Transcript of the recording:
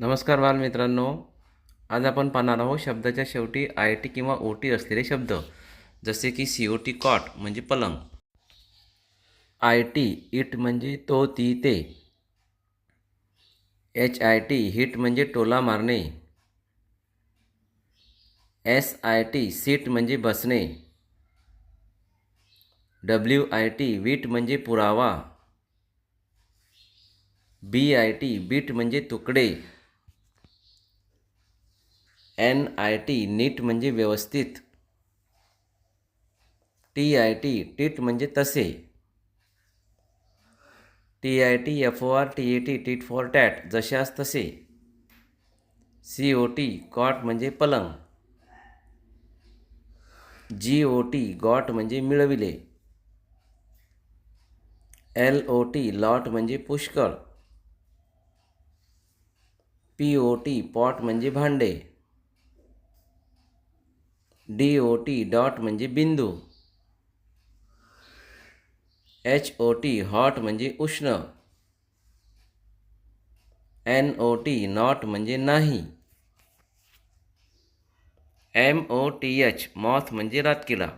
नमस्कार बालमित्रांनो आज आपण पाहणार आहोत शब्दाच्या शेवटी आय टी किंवा ओ टी असलेले शब्द जसे की सी ओ टी कॉट म्हणजे पलंग. आय टी इट म्हणजे तो ती ते. एच आय टी हिट म्हणजे टोला मारणे. एस आय टी सीट म्हणजे बसणे. डब्ल्यू आय टी वीट म्हणजे पुरावा. बी आय टी बीट म्हणजे तुकडे. एन आय टी नीट म्हणजे व्यवस्थित. टी आय टी टीट म्हणजे तसे. T I T F O R T A T tit for tat जशास तसे. सी ओ टी कॉट म्हणजे पलंग. जी ओ टी गॉट म्हणजे मिळविले. एल ओ टी लॉट म्हणजे पुष्कळ. पी ओ टी पॉट म्हणजे भांडे. डी ओ टी डॉट म्हणजे बिंदू. एच ओ टी हॉट म्हणजे उष्ण. एन ओ टी नॉट म्हणजे नाही. M O T H moth म्हणजे रातकिला.